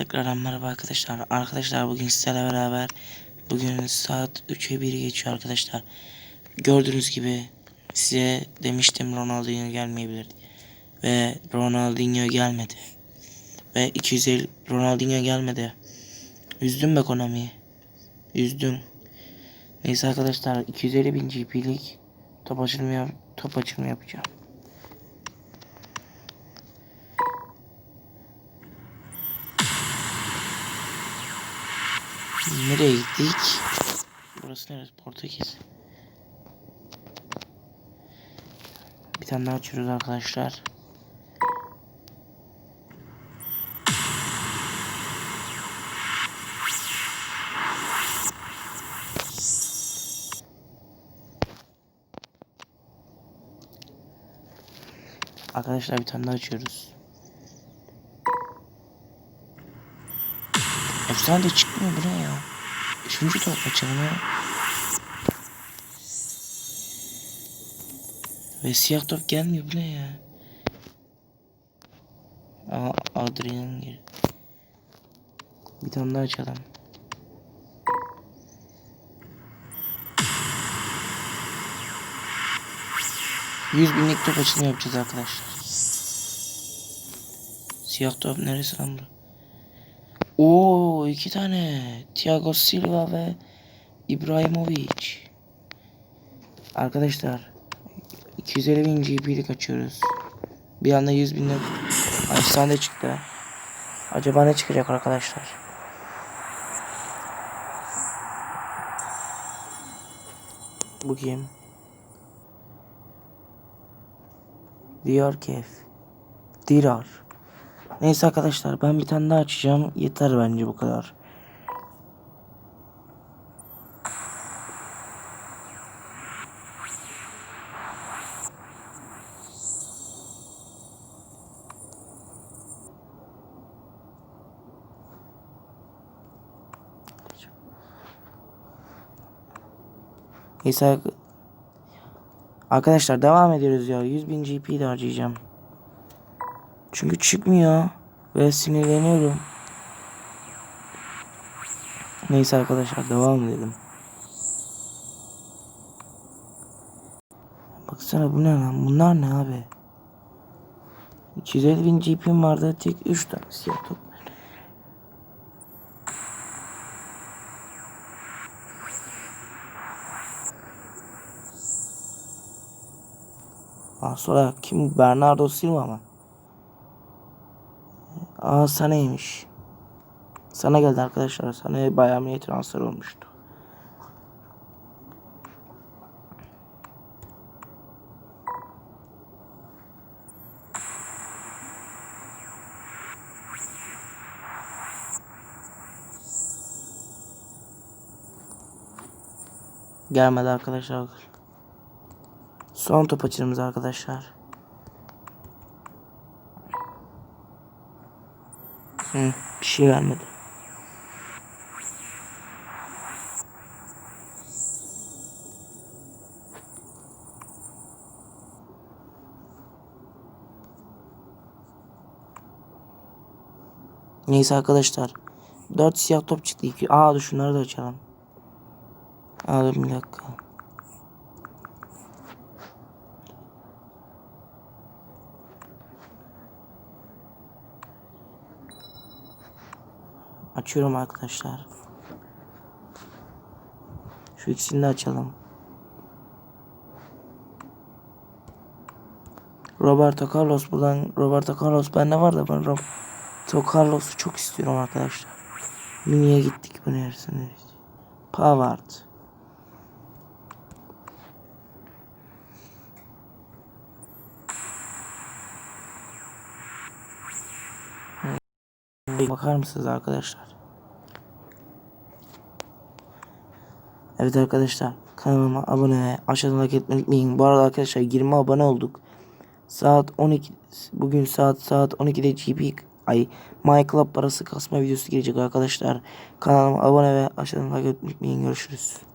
Tekrar merhaba arkadaşlar. Arkadaşlar bugün sizlerle beraber bugün saat 3'e 1 geçiyor arkadaşlar. Gördüğünüz gibi size demiştim Ronaldinho gelmeyebilir. Ve Ronaldinho gelmedi. Ve 250 Ronaldinho gelmedi. Üzdüm be Konami'yi. Üzdüm. Neyse arkadaşlar 250 bin GP'lik top açılımı, yap- top açılımı yapacağım. Nereye gittik? Burası neresi? Portekiz. Bir tane daha açıyoruz arkadaşlar. Arkadaşlar bir tane daha açıyoruz. Efsane de çıkmıyor bu ne ya? Üçüncü top açalım ya. Ve siyah top gelmiyor bu ne ya? Aa Adrian gir. Bir tane daha açalım. Yüz binlik top açılımı yapacağız arkadaşlar. Siyah top neresi lan bu? Oo iki tane. Thiago Silva ve İbrahimovic. Arkadaşlar 250 bin GP'lik açıyoruz. Bir anda 100 binlik efsane çıktı. Acaba ne çıkacak arkadaşlar? Bu kim? Diyor Kef. Dirar. Neyse arkadaşlar ben bir tane daha açacağım. Yeter bence bu kadar. Neyse ark- Arkadaşlar devam ediyoruz ya. 100 bin GP de harcayacağım. Çünkü çıkmıyor. Ve sinirleniyorum. Neyse arkadaşlar devam edelim. Baksana bu ne lan? Bunlar ne abi? 250 bin GP'm vardı. Tek 3 tane siyah top. sonra kim? Bernardo Silva mı? Aa Sané'ymiş. Sana geldi arkadaşlar. Sané bayağı bir transfer olmuştu. Gelmedi arkadaşlar. Son top açılımız arkadaşlar. Hı, bir şey vermedi. Neyse arkadaşlar. 4 siyah top çıktı. 2. Aa dur şunları da açalım. Aa dur bir dakika. Açıyorum arkadaşlar. Şu ikisini de açalım. Roberto Carlos buradan Roberto Carlos bende var da ben Roberto Carlos'u çok istiyorum arkadaşlar. Mini'ye gittik bu neresine? Pavard. Bakar mısınız arkadaşlar? Evet arkadaşlar kanalıma abone ve aşağıdan like etmeyi unutmayın. Bu arada arkadaşlar 20 abone olduk. Saat 12 bugün saat saat 12'de GP ay My Club parası kasma videosu gelecek arkadaşlar. Kanalıma abone ve aşağıdan like etmeyi unutmayın. Görüşürüz.